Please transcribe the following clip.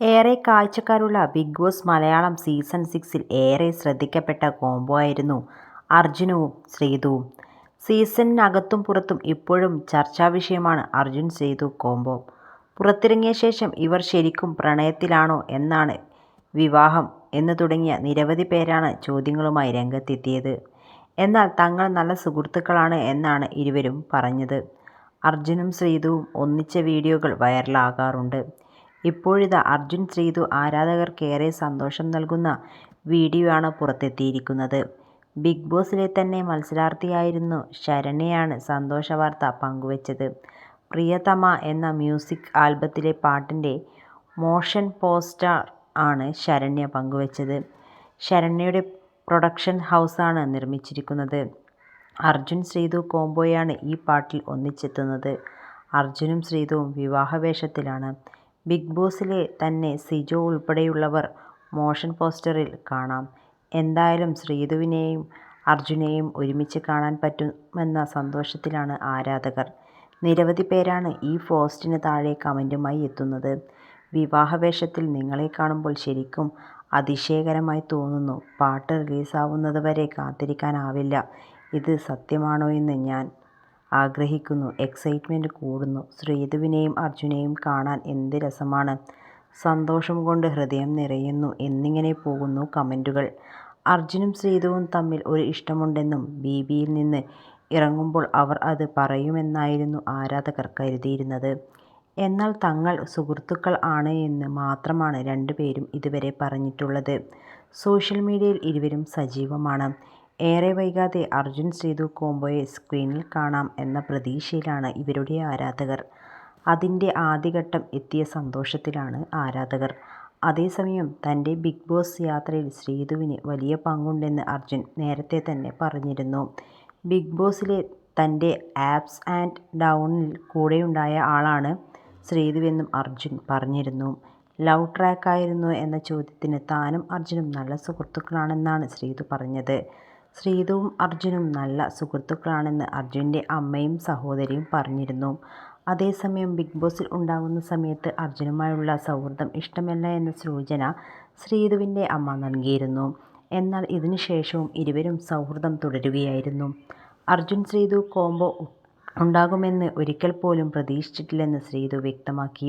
ഏറെ കാഴ്ചക്കാരുള്ള Bigg Boss Malayalam season സിക്സിൽ ഏറെ ശ്രദ്ധിക്കപ്പെട്ട കോംബോ ആയിരുന്നു അർജുനവും ശ്രീതുവും. സീസണിനകത്തും പുറത്തും ഇപ്പോഴും ചർച്ചാ വിഷയമാണ് അർജുൻ ശ്രീതു കോംബോ. പുറത്തിറങ്ങിയ ശേഷം ഇവർ ശരിക്കും പ്രണയത്തിലാണോ എന്നാണ് വിവാഹം എന്ന് തുടങ്ങിയ നിരവധി പേരാണ് ചോദ്യങ്ങളുമായി രംഗത്തെത്തിയത്. എന്നാൽ തങ്ങൾ നല്ല സുഹൃത്തുക്കളാണ് എന്നാണ് ഇരുവരും പറഞ്ഞത്. അർജുനും ശ്രീതുവും ഒന്നിച്ച വീഡിയോകൾ വൈറലാകാറുണ്ട്. ഇപ്പോഴിതാ അർജുൻ ശ്രീതു ആരാധകർക്കേറെ സന്തോഷം നൽകുന്ന വീഡിയോ ആണ് പുറത്തെത്തിയിരിക്കുന്നത്. ബിഗ് ബോസിലെ തന്നെ മത്സരാർത്ഥിയായിരുന്ന ശരണ്യയാണ് സന്തോഷവാർത്ത പങ്കുവച്ചത്. പ്രിയതമ എന്ന മ്യൂസിക് ആൽബത്തിലെ പാട്ടിന്റെ മോഷൻ പോസ്റ്റർ ആണ് ശരണ്യ പങ്കുവച്ചത്. ശരണ്യയുടെ പ്രൊഡക്ഷൻ ഹൗസാണ് നിർമ്മിച്ചിരിക്കുന്നത്. അർജുൻ ശ്രീതു കോംബോയാണ് ഈ പാട്ടിൽ ഒന്നിച്ചെത്തുന്നത്. അർജുനും ശ്രീതുവും വിവാഹവേഷത്തിലാണ്. ബിഗ് ബോസിലെ തന്നെ സിജോ ഉൾപ്പെടെയുള്ളവർ മോഷൻ പോസ്റ്ററിൽ കാണാം. എന്തായാലും ശ്രീതുവിനെയും അർജുനെയും ഒരുമിച്ച് കാണാൻ പറ്റുമെന്ന സന്തോഷത്തിലാണ് ആരാധകർ. നിരവധി പേരാണ് ഈ പോസ്റ്റിന് താഴെ കമന്റുമായി എത്തുന്നത്. വിവാഹവേഷത്തിൽ നിങ്ങളെ കാണുമ്പോൾ ശരിക്കും അതിശയകരമായി തോന്നുന്നു. പാട്ട് റിലീസാവുന്നത് വരെ കാത്തിരിക്കാനാവില്ല. ഇത് സത്യമാണോ എന്ന് ഞാൻ ആഗ്രഹിക്കുന്നു. എക്സൈറ്റ്മെന്റ് കൂടുന്നു. ശ്രീതുവിനെയും അർജുനെയും കാണാൻ എന്ത് രസമാണ്. സന്തോഷം കൊണ്ട് ഹൃദയം നിറയുന്നു എന്നിങ്ങനെ പോകുന്നു കമന്റുകൾ. അർജുനും ശ്രീതുവും തമ്മിൽ ഒരു ഇഷ്ടമുണ്ടെന്നും ബിബിയിൽ നിന്ന് ഇറങ്ങുമ്പോൾ അവർ അത് പറയുമെന്നായിരുന്നു ആരാധകർ കരുതിയിരുന്നത്. എന്നാൽ തങ്ങൾ സുഹൃത്തുക്കൾ ആണ് എന്ന് മാത്രമാണ് രണ്ടുപേരും ഇതുവരെ പറഞ്ഞിട്ടുള്ളത്. സോഷ്യൽ മീഡിയയിൽ ഇരുവരും സജീവമാണ്. ഏറെ വൈകാതെ അർജുൻ സേതു കോംബോയെ സ്ക്രീനിൽ കാണാം എന്ന പ്രതീക്ഷയിലാണ് ഇവരുടെ ആരാധകർ. അതിന്റെ ആദ്യഘട്ടം എത്തിയ സന്തോഷത്തിലാണ് ആരാധകർ. അതേസമയം തന്റെ ബിഗ് ബോസ് യാത്രയിൽ ശ്രീതുവിന് വലിയ പങ്കുണ്ടെന്ന് അർജുൻ നേരത്തെ തന്നെ പറഞ്ഞിരുന്നു. ബിഗ് ബോസിലെ തന്റെ ആപ്സ് ആൻഡ് ഡൗണിൽ കൂടെയുണ്ടായ ആളാണ് ശ്രീതുവെന്നും അർജുൻ പറഞ്ഞിരുന്നു. ലവ് ട്രാക്കായിരുന്നു എന്ന ചോദ്യത്തിന് താനും അർജുനും നല്ല സുഹൃത്തുക്കളാണെന്നാണ് ശ്രീതു പറഞ്ഞത്. ശ്രീതുവും അർജുനും നല്ല സുഹൃത്തുക്കളാണെന്ന് അർജുന്റെ അമ്മയും സഹോദരിയും പറഞ്ഞിരുന്നു. അതേസമയം ബിഗ് ബോസിൽ ഉണ്ടാകുന്ന സമയത്ത് അർജുനുമായുള്ള സൗഹൃദം ഇഷ്ടമല്ല എന്ന സൂചന ശ്രീതുവിന്റെ അമ്മ നൽകിയിരുന്നു. എന്നാൽ ഇതിനുശേഷവും ഇരുവരും സൗഹൃദം തുടരുകയായിരുന്നു. അർജുൻ ശ്രീതു കോംബോ ഉണ്ടാകുമെന്ന് ഒരിക്കൽ പോലും പ്രതീക്ഷിച്ചിട്ടില്ലെന്ന് ശ്രീതു വ്യക്തമാക്കി.